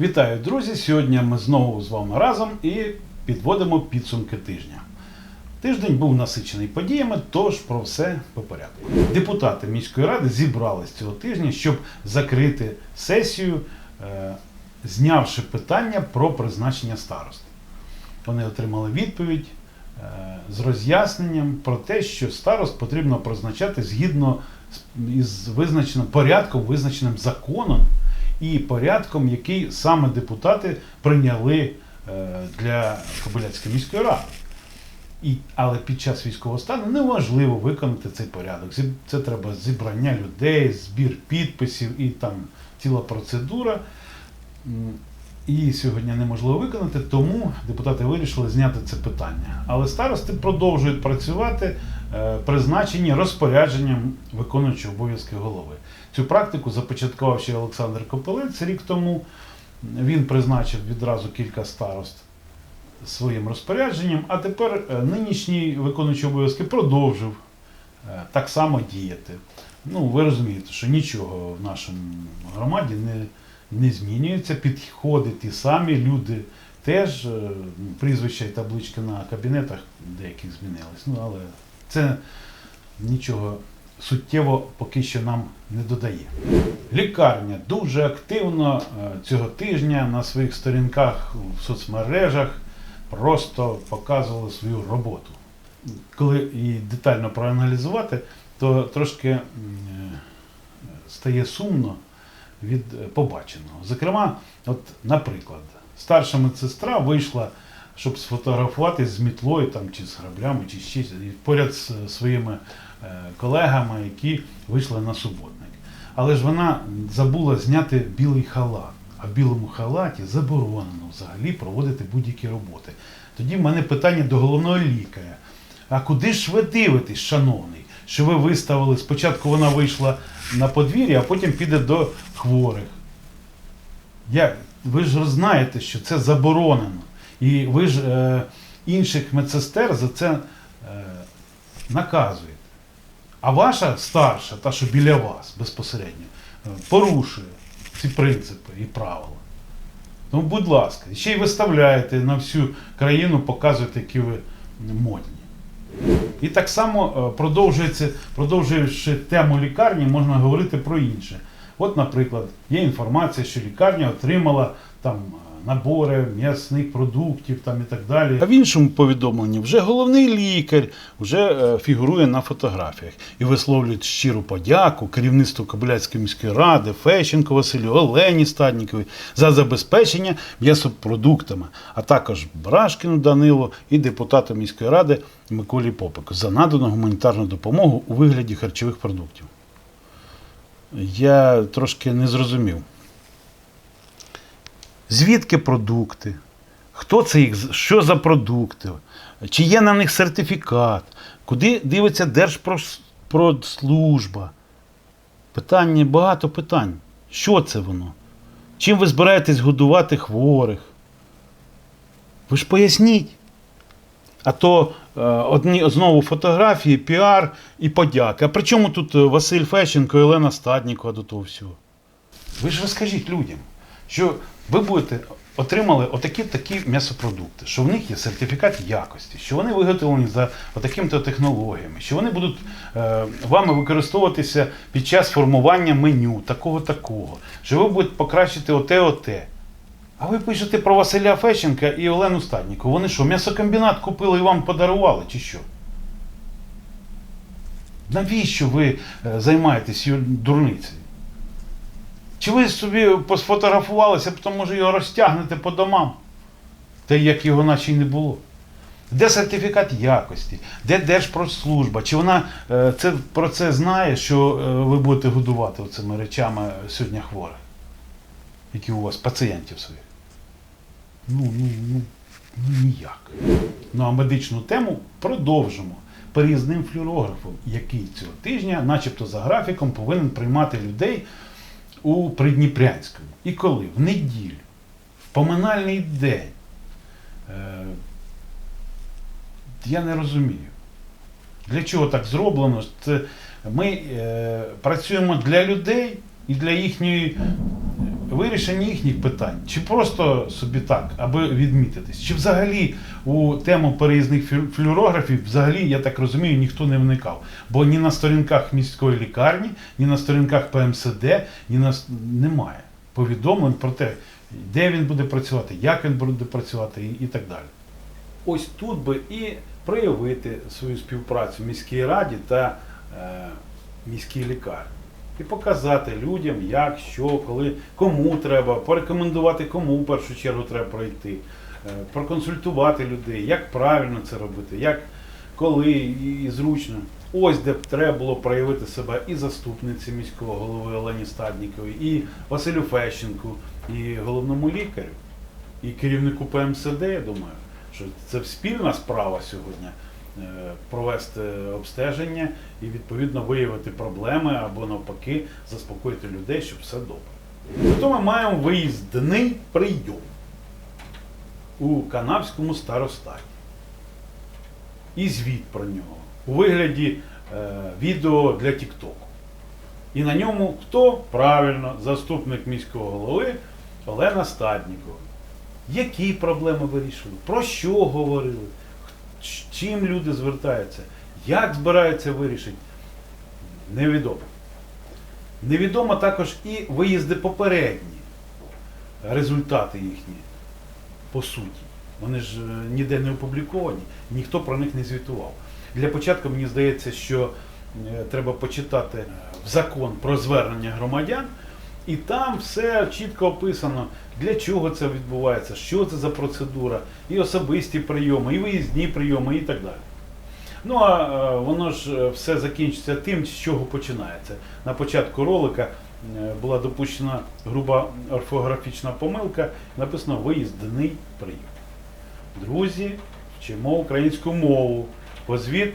Вітаю, друзі! Сьогодні ми знову з вами разом і підводимо підсумки тижня. Тиждень був насичений подіями, тож про все по порядку. Депутати міської ради зібрались цього тижня, щоб закрити сесію, е, знявши питання про призначення старост. Вони отримали відповідь е, з роз'ясненням про те, що старост потрібно призначати згідно з- визначеним порядком, визначеним законом і порядком, який саме депутати прийняли е, для Кобиляцької міської ради. І, але під час військового стану неможливо виконати цей порядок. Це треба зібрання людей, збір підписів і там ціла процедура. І сьогодні неможливо виконати, тому депутати вирішили зняти це питання. Але старости продовжують працювати, е, призначені розпорядженням виконуючого обов'язки голови. Цю практику започаткував ще Олександр Копилець рік тому. Він призначив відразу кілька старост своїм розпорядженням, а тепер е, нинішній виконуючий обов'язки продовжив е, так само діяти. Ну, ви розумієте, що нічого в нашому громаді не, не змінюється, підходи ті самі, люди теж, е, прізвища і таблички на кабінетах деяких змінились. Ну, але це нічого суттєво поки що нам не додає. Лікарня дуже активно е, цього тижня на своїх сторінках в соцмережах просто показували свою роботу. Коли її детально проаналізувати, то трошки е, стає сумно від побаченого. Зокрема, от, наприклад, старша медсестра вийшла, щоб сфотографуватись з мітлою там, чи з граблями, чи ще поряд з своїми колегами, які вийшли на суботник. Але ж вона забула зняти білий халат. А в білому халаті заборонено взагалі проводити будь-які роботи. Тоді в мене питання до головного лікаря. А куди ж ви дивитесь, шановний? Що ви виставили? Спочатку вона вийшла на подвір'я, а потім піде до хворих. Як? Ви ж знаєте, що це заборонено. І ви ж е, інших медсестер за це е, наказуєте. А ваша старша, та, що біля вас безпосередньо, е, порушує ці принципи і правила. Тому, будь ласка, ще й виставляєте на всю країну, показуєте, які ви модні. І так само е, продовжується, продовжуючи тему лікарні, можна говорити про інше. От, наприклад, є інформація, що лікарня отримала там набори м'ясних продуктів там, і так далі. А в іншому повідомленні вже головний лікар вже е, фігурує на фотографіях і висловлюють щиру подяку керівництву Кобиляцької міської ради, Фещенко Василю, Олені Стаднікові за забезпечення м'ясопродуктами, а також Брашкіну Данилу і депутату міської ради Миколі Попику за надану гуманітарну допомогу у вигляді харчових продуктів. Я трошки не зрозумів. Звідки продукти? Хто це їх? Що за продукти? Чи є на них сертифікат? Куди дивиться Держпродслужба? Питання, багато питань. Що це воно? Чим ви збираєтесь годувати хворих? Ви ж поясніть. А то е, одні знову фотографії, піар і подяки. А при чому тут е, Василь Фещенко і Олена Стаднікова до того всього? Ви ж розкажіть людям, що ви будете отримали отакі такі м'ясопродукти, що в них є сертифікат якості, що вони виготовлені за отакими-то технологіями, що вони будуть е, вами використовуватися під час формування меню, такого такого, що ви будете покращити оте, оте. А ви пишете про Василя Фещенка і Олену Стаднікову. Вони що, м'ясокомбінат купили і вам подарували, чи що? Навіщо ви е, займаєтесь дурницею? Чи ви собі посфотографувалися, потім може його розтягнете по домам? Та як його наче й не було. Де сертифікат якості? Де Держпродслужба? Чи вона е, це, про це знає, що е, ви будете годувати цими речами сьогодні хворих? Які у вас пацієнтів своїх? Ну, ну, ну, ну ніяк. Ну а медичну тему продовжимо переїзним флюорографом, який цього тижня, начебто за графіком, повинен приймати людей у Придніпрянському. І коли? В неділю, в поминальний день. Е, я не розумію. Для чого так зроблено? Ми е, працюємо для людей, і для їхньої вирішення їхніх питань, чи просто собі так, аби відмітитись, чи взагалі у тему переїзних флюорографів, взагалі, я так розумію, ніхто не вникав. Бо ні на сторінках міської лікарні, ні на сторінках ПМСД, ні на немає повідомлень про те, де він буде працювати, як він буде працювати і, і так далі. Ось тут би і проявити свою співпрацю в міській раді та е, міській лікарні. І показати людям, як, що, коли, кому треба, порекомендувати, кому в першу чергу треба пройти, е, проконсультувати людей, як правильно це робити, як, коли і, зручно. Ось де б треба було проявити себе і заступниці міського голови Олені Стадніковій, і Василю Фещенку, і головному лікарю, і керівнику ПМСД, я думаю, що це спільна справа сьогодні провести обстеження і відповідно виявити проблеми або навпаки заспокоїти людей, щоб все добре. Зато ми маємо виїздний прийом у Канавському старостаті. І звіт про нього у вигляді е, відео для Тіктоку. І на ньому хто? Правильно, заступник міського голови Олена Стаднікова. Які проблеми вирішили? Про що говорили? Чим люди звертаються? Як збираються вирішити? Невідомо. Невідомо також і виїзди попередні, результати їхні, по суті. Вони ж е, ніде не опубліковані, ніхто про них не звітував. Для початку мені здається, що е, треба почитати закон про звернення громадян, і там все чітко описано, для чого це відбувається, що це за процедура, і особисті прийоми, і виїзні прийоми, і так далі. Ну а е, воно ж е, все закінчиться тим, з чого починається. На початку ролика е, була допущена груба орфографічна помилка, написано виїздний прийом. Друзі, вчимо українську мову. Позвіт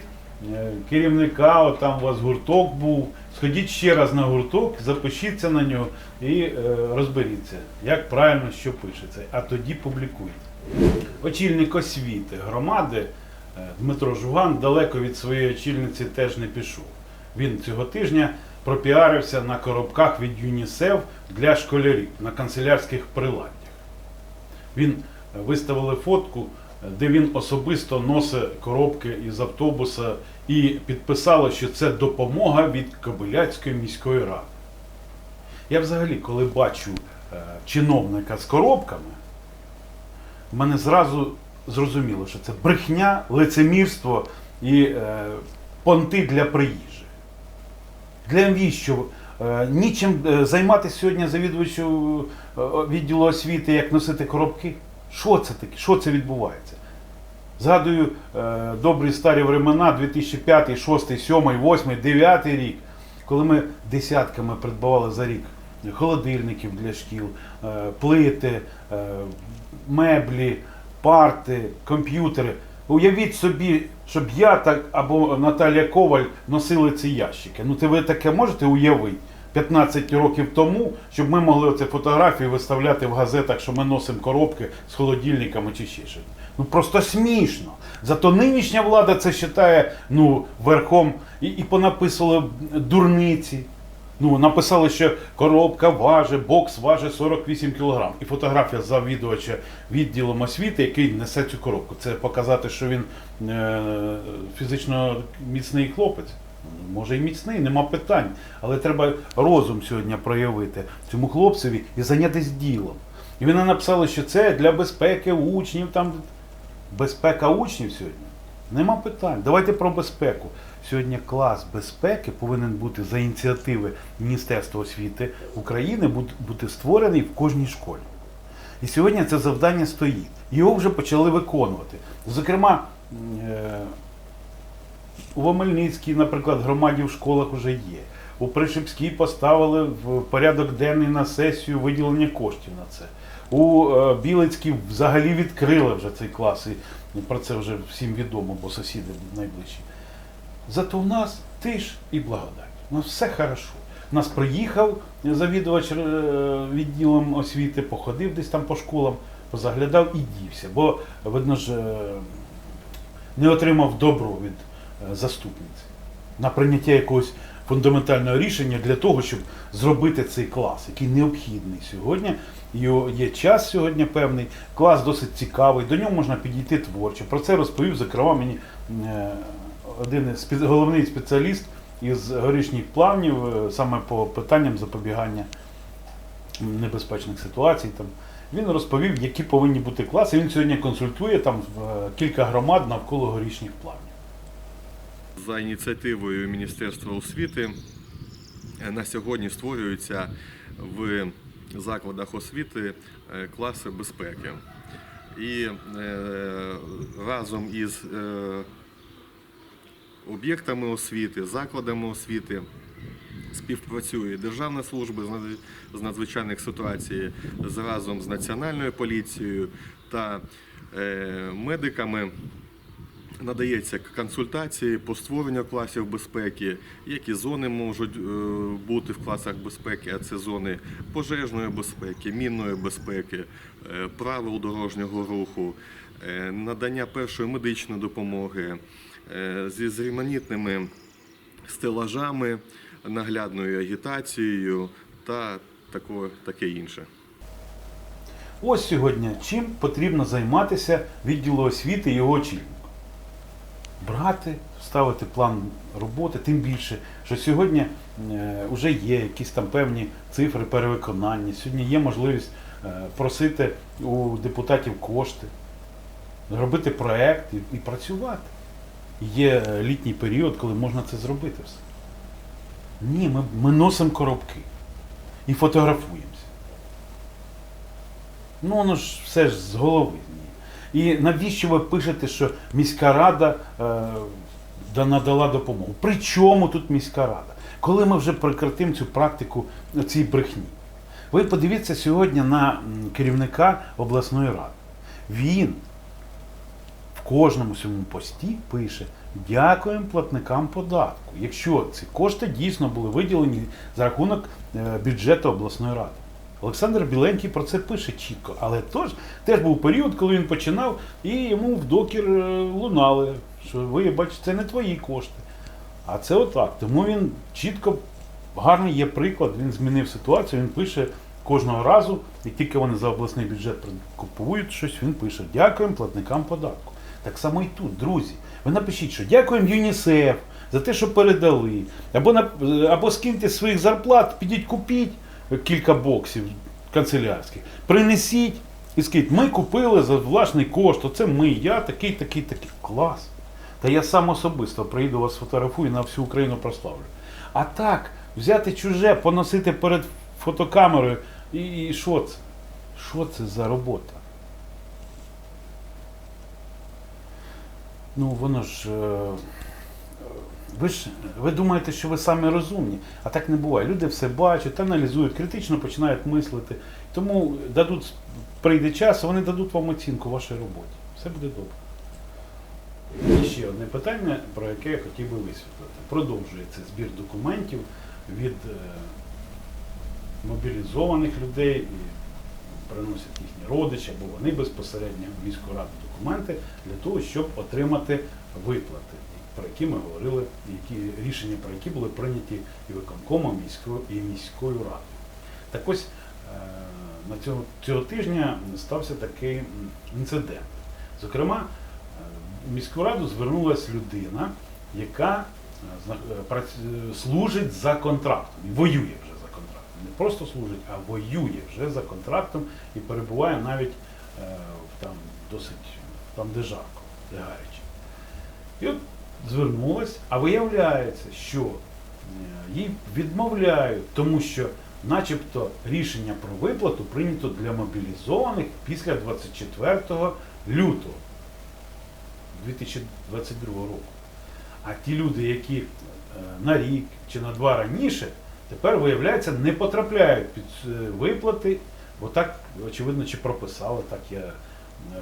керівника, от там у вас гурток був. Сходіть ще раз на гурток, запишіться на нього і е, розберіться, як правильно що пишеться, а тоді публікуйте. Очільник освіти громади е, Дмитро Жуган далеко від своєї очільниці теж не пішов. Він цього тижня пропіарився на коробках від ЮНІСЕФ для школярів на канцелярських приладдях. Він е, виставили фотку, е, де він особисто носить коробки із автобуса і підписали, що це допомога від Кобиляцької міської ради. Я взагалі, коли бачу е, чиновника з коробками, в мене зразу зрозуміло, що це брехня, лицемірство і е, понти для приїжджих. Для навіщо? Е, Нічим е, займатися сьогодні завідувачу відділу освіти, як носити коробки. Що це таке? Що це відбувається? Згадую е, добрі старі времена 2005, 6, 7, 8, 9 рік, коли ми десятками придбавали за рік холодильників для шкіл, е, плити, е, меблі, парти, комп'ютери. Уявіть собі, щоб я так або Наталія Коваль носили ці ящики. Ну, це ви таке можете уявити? 15 років тому, щоб ми могли оці фотографії виставляти в газетах, що ми носимо коробки з холодильниками чи ще щось. Ну просто смішно. Зато нинішня влада це вважає ну, верхом і, і понаписували дурниці. Ну, написали, що коробка важить, бокс важить 48 кг. І фотографія завідувача відділом освіти, який несе цю коробку. Це показати, що він е, фізично міцний хлопець. Може і міцний, нема питань. Але треба розум сьогодні проявити цьому хлопцеві і зайнятися ділом. І вони написали, що це для безпеки учнів. Там безпека учнів сьогодні. Нема питань. Давайте про безпеку. Сьогодні клас безпеки повинен бути за ініціативи Міністерства освіти України бут- бути створений в кожній школі. І сьогодні це завдання стоїть. Його вже почали виконувати. Зокрема, е, у Вомельницькій, наприклад, громаді в школах вже є. У Пришипській поставили в порядок денний на сесію виділення коштів на це. У е, Білицькій взагалі відкрили вже цей клас, і про це вже всім відомо, бо сусіди найближчі. Зато в нас тиш і благодать. У нас все хорошо. Нас приїхав завідувач е, відділом освіти, походив десь там по школам, позаглядав і дівся. Бо, видно ж, е, не отримав добро від заступниці на прийняття якогось фундаментального рішення для того, щоб зробити цей клас, який необхідний сьогодні. Його є час сьогодні певний, клас досить цікавий, до нього можна підійти творчо. Про це розповів, зокрема, мені е, один головний спеціаліст із горішніх плавнів, е, саме по питанням запобігання небезпечних ситуацій. Там. Він розповів, які повинні бути класи. Він сьогодні консультує там е, кілька громад навколо горішніх плавнів. За ініціативою Міністерства освіти е, на сьогодні створюються в закладах освіти е, класи безпеки. І е, разом із об'єктами освіти, закладами освіти співпрацює Державна служба з надзвичайних ситуацій разом з Національною поліцією та медиками надається консультації по створенню класів безпеки, які зони можуть е, бути в класах безпеки, а це зони пожежної безпеки, мінної безпеки, е, правил дорожнього руху, е, надання першої медичної допомоги зі з різноманітними стелажами, наглядною агітацією та таке інше. Ось сьогодні чим потрібно займатися відділу освіти його очільнику. Брати, ставити план роботи, тим більше, що сьогодні вже є якісь там певні цифри перевиконання. Сьогодні є можливість е, просити у депутатів кошти, робити проект і, і працювати. Є е, літній період, коли можна це зробити все. Ні, ми, ми носимо коробки і фотографуємося. Ну, воно ж все ж з голови. І навіщо ви пишете, що міська рада е, надала допомогу? При чому тут міська рада? Коли ми вже прекратимо цю практику цій брехні? Ви подивіться сьогодні на керівника обласної ради. Він в кожному своєму пості пише дякуємо платникам податку, якщо ці кошти дійсно були виділені за рахунок е, бюджету обласної ради. Олександр Біленький про це пише чітко, але тож, теж був період, коли він починав, і йому в докір е, лунали, що ви бачите, це не твої кошти. А це отак. Тому він чітко, гарний є приклад, він змінив ситуацію, він пише кожного разу, як тільки вони за обласний бюджет купують щось, він пише Дякуємо платникам податку. Так само і тут, друзі. Ви напишіть, що дякуємо ЮНІСЕФ за те, що передали. Або, або скиньте своїх зарплат, підіть купіть кілька боксів канцелярських, принесіть і скажіть, ми купили за власний кошт, оце ми, я такий, такий, такий. Клас. Та я сам особисто приїду вас фотографую на всю Україну прославлю. А так, взяти чуже, поносити перед фотокамерою і, і що це? Що це за робота? Ну, воно ж. е, Ви ж ви думаєте, що ви самі розумні, а так не буває. Люди все бачать, аналізують, критично починають мислити. Тому дадуть, прийде час, вони дадуть вам оцінку вашій роботі. Все буде добре. І ще одне питання, про яке я хотів би висвітлити. Продовжується збір документів від е, мобілізованих людей приносять їхні родичі або вони безпосередньо в міську раду документи для того, щоб отримати виплати, про які ми говорили, які рішення про які були прийняті і виконкомом, і міською радою. Так ось е, на цього, цього тижня стався такий інцидент. Зокрема, е, в міську раду звернулася людина, яка е, служить за контрактом і воює вже за контрактом. Не просто служить, а воює вже за контрактом і перебуває навіть там досить там, де жарко, де гаряче. І от звернулась, а виявляється, що е, їй відмовляють, тому що начебто рішення про виплату прийнято для мобілізованих після 24 лютого 2022 року. А ті люди, які е, на рік чи на два раніше, тепер, виявляється, не потрапляють під е, виплати, бо так, очевидно, чи прописали, так я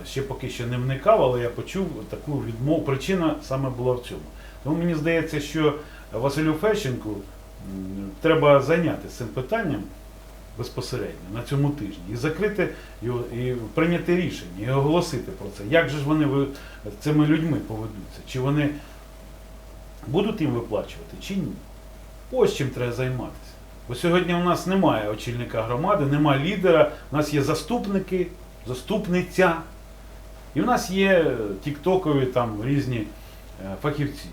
ще поки що не вникав, але я почув таку відмову. Причина саме була в цьому. Тому мені здається, що Василю Фещенку треба зайнятися цим питанням безпосередньо на цьому тижні і закрити його, і прийняти рішення, і оголосити про це. Як же ж вони цими людьми поведуться? Чи вони будуть їм виплачувати, чи ні? Ось чим треба займатися. Бо сьогодні у нас немає очільника громади, немає лідера, у нас є заступники, заступниця. І в нас є е, тіктокові там різні е, фахівці,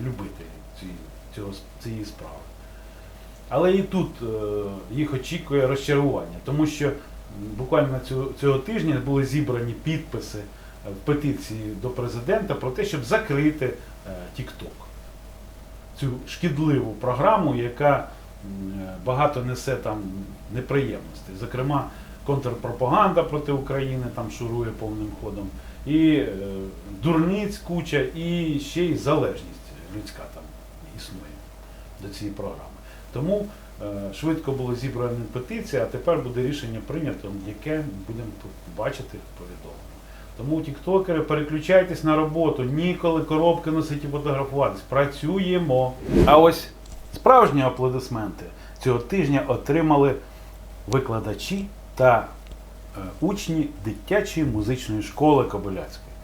любителі цієї, цього, цієї справи. Але і тут е, їх очікує розчарування, тому що буквально цього, цього тижня були зібрані підписи в петиції до президента про те, щоб закрити TikTok. Цю шкідливу програму, яка багато несе там неприємностей. Зокрема, контрпропаганда проти України там шурує повним ходом, і е, дурниць куча, і ще й залежність людська там існує до цієї програми. Тому е, швидко було зібрана петиція, а тепер буде рішення прийнято, яке будемо бачити повідомлено. Тому, тіктокери, переключайтесь на роботу, ніколи коробки носить і фотографуватись. Працюємо. А ось справжні аплодисменти цього тижня отримали викладачі та е, учні дитячої музичної школи Кобиляцької.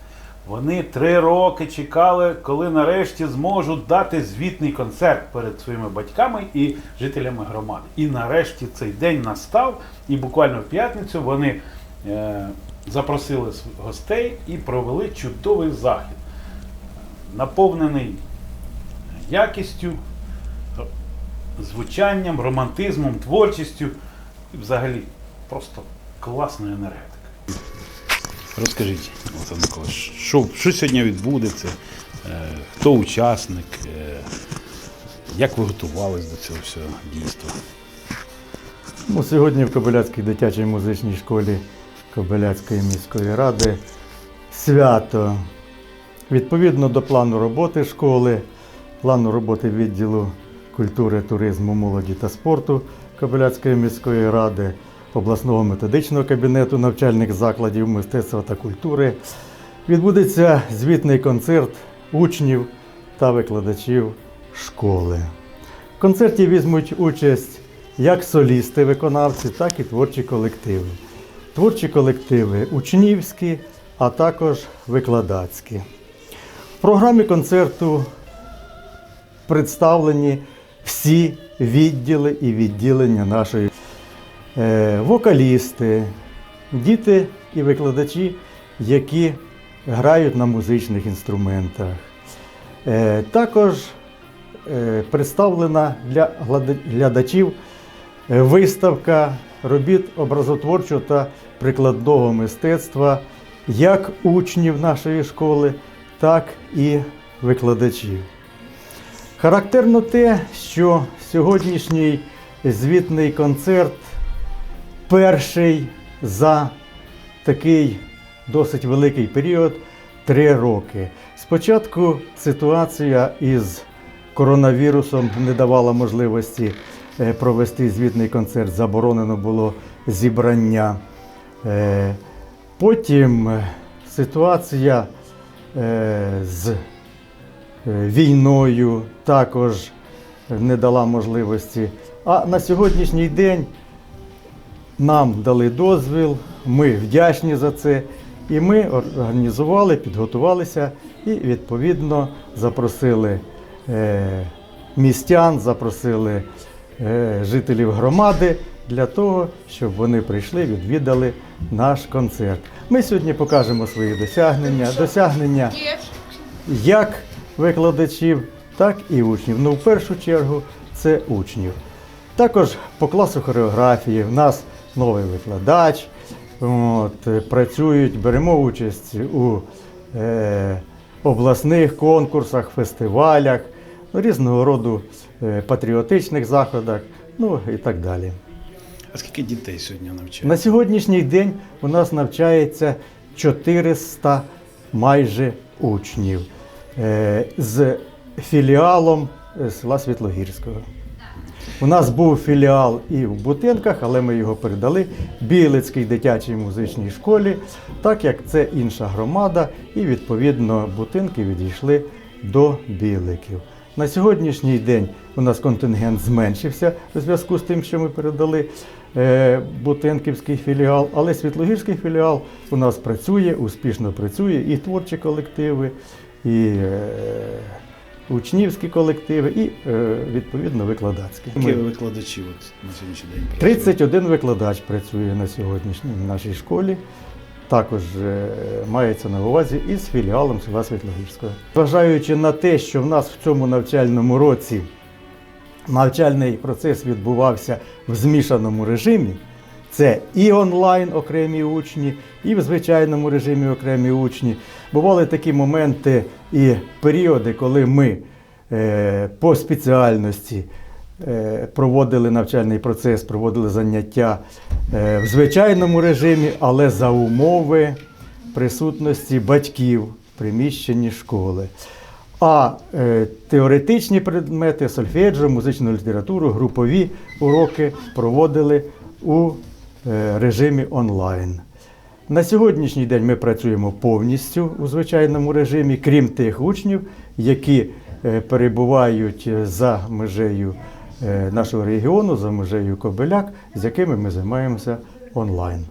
Вони три роки чекали, коли нарешті зможуть дати звітний концерт перед своїми батьками і жителями громади. І нарешті цей день настав, і буквально в п'ятницю вони е, запросили гостей і провели чудовий захід, наповнений якістю, звучанням, романтизмом, творчістю і взагалі просто класною енергетикою. Розкажіть, Олександр Миколаївич, що, що сьогодні відбудеться, е, хто учасник, е, як ви готувались до цього всього дійства? Ну, сьогодні в Кобиляцькій дитячій музичній школі Кобиляцької міської ради свято. Відповідно до плану роботи школи, плану роботи відділу культури, туризму, молоді та спорту Кобиляцької міської ради, обласного методичного кабінету навчальних закладів мистецтва та культури, відбудеться звітний концерт учнів та викладачів школи. В концерті візьмуть участь як солісти-виконавці, так і творчі колективи. Творчі колективи учнівські, а також викладацькі. В програмі концерту представлені всі відділи і відділення нашої вокалісти, діти і викладачі, які грають на музичних інструментах. Е, також е, представлена для глядачів е, виставка робіт образотворчого та прикладного мистецтва як учнів нашої школи, так і викладачів. Характерно те, що сьогоднішній звітний концерт перший за такий досить великий період три роки. Спочатку ситуація із коронавірусом не давала можливості е, провести звітний концерт, заборонено було зібрання. Е, Потім е, ситуація з війною також не дала можливості. А на сьогоднішній день нам дали дозвіл, ми вдячні за це. І ми організували, підготувалися і відповідно запросили е, містян, запросили е, жителів громади для того, щоб вони прийшли, відвідали наш концерт. Ми сьогодні покажемо свої досягнення, досягнення як викладачів, так і учнів. Ну, в першу чергу, це учнів. Також по класу хореографії в нас новий викладач. От, е, працюють, беремо участь у е, обласних конкурсах, фестивалях, ну, різного роду е, патріотичних заходах, ну і так далі. А скільки дітей сьогодні навчають? На сьогоднішній день у нас навчається 400 майже учнів е, з філіалом села Світлогірського. У нас був філіал і в Бутинках, але ми його передали Білицькій дитячій музичній школі, так як це інша громада, і відповідно Бутинки відійшли до Біликів. На сьогоднішній день у нас контингент зменшився у зв'язку з тим, що ми передали е, Бутинківський філіал, але Світлогірський філіал у нас працює, успішно працює, і творчі колективи, і е, учнівські колективи і е, відповідно викладацькі. Які викладачі от на сьогоднішній день працюють? 31 викладач працює на сьогоднішній в нашій школі. Також е, мається на увазі із філіалом села Світлогірського. Зважаючи на те, що в нас в цьому навчальному році навчальний процес відбувався в змішаному режимі, це і онлайн окремі учні, і в звичайному режимі окремі учні. Бували такі моменти і періоди, коли ми е, по спеціальності е, проводили навчальний процес, проводили заняття е, в звичайному режимі, але за умови присутності батьків в приміщенні школи. А теоретичні предмети, сольфеджіо, музичну літературу, групові уроки проводили у режимі онлайн. На сьогоднішній день ми працюємо повністю у звичайному режимі, крім тих учнів, які е, перебувають за межею е, нашого регіону, за межею Кобиляк, з якими ми займаємося онлайн.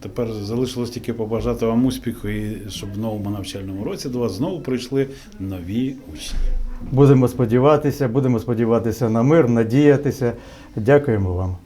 Тепер залишилось тільки побажати вам успіху і щоб в новому навчальному році до вас знову прийшли нові учні. Будемо сподіватися, будемо сподіватися на мир, надіятися. Дякуємо вам.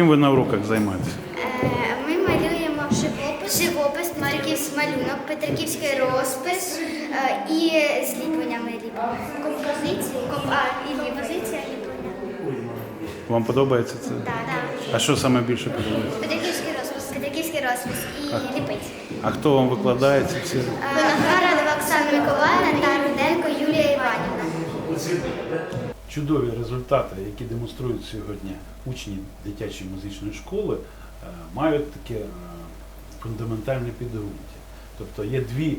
Чим ви на уроках займаєтесь? Е, Ми малюємо живопис, живопис, Марківський малюнок, Петриківський розпис е, і зліплення ліпимо. Композиції. Комп... А, і композиція ліплення. Вам подобається це? Так, так. А що саме більше подобається? Петриківський розпис, Петриківський розпис і ліпить. А хто вам викладає ці всі? Винограда Оксана Миколаївна та Чудові результати, які демонструють сьогодні учні дитячої музичної школи, е, мають таке е, фундаментальне підґрунтя. Тобто є дві,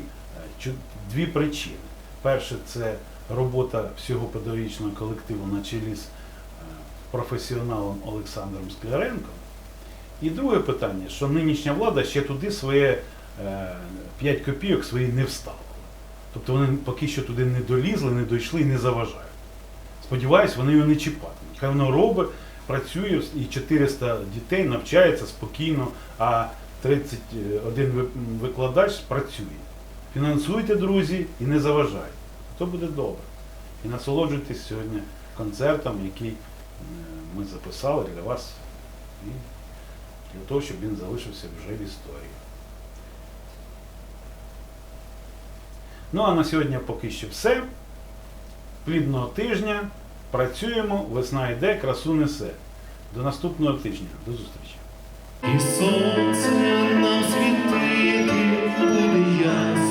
е, дві причини. Перше це робота всього педагогічного колективу на чолі з професіоналом Олександром Скляренком. І друге питання, що нинішня влада ще туди своє 5 копійок свої не вставила. Тобто вони поки що туди не долізли, не дійшли і не заважають. Сподіваюсь, вони його не чіпатимуть. Хай воно робить, працює і 400 дітей навчається спокійно, а 31 викладач працює. Фінансуйте, друзі, і не заважайте. То буде добре. І насолоджуйтесь сьогодні концертом, який е, ми записали для вас, і для того, щоб він залишився вже в історії. Ну а на сьогодні поки що все. Плідного тижня. Працюємо, весна йде, красу несе. До наступного тижня. До зустрічі. І сонце нам світити буде ясно,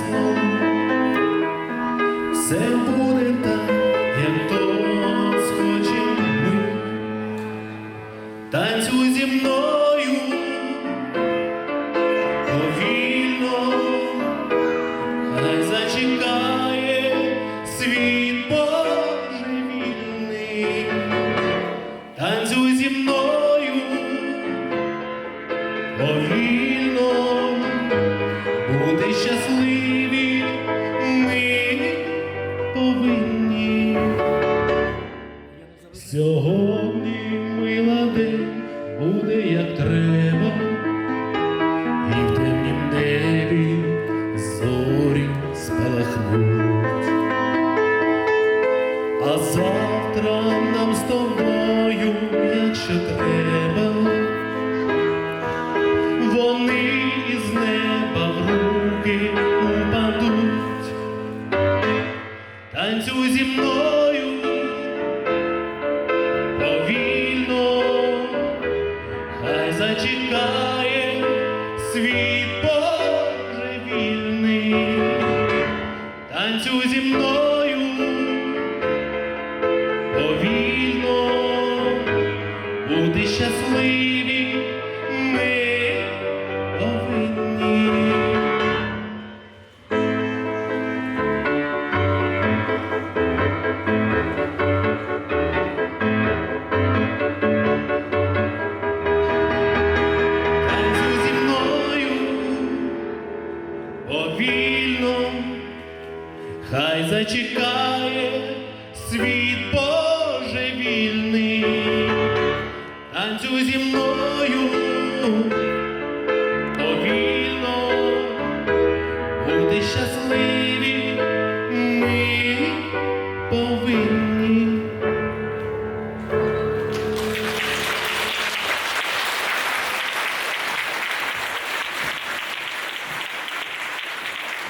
буде як треба,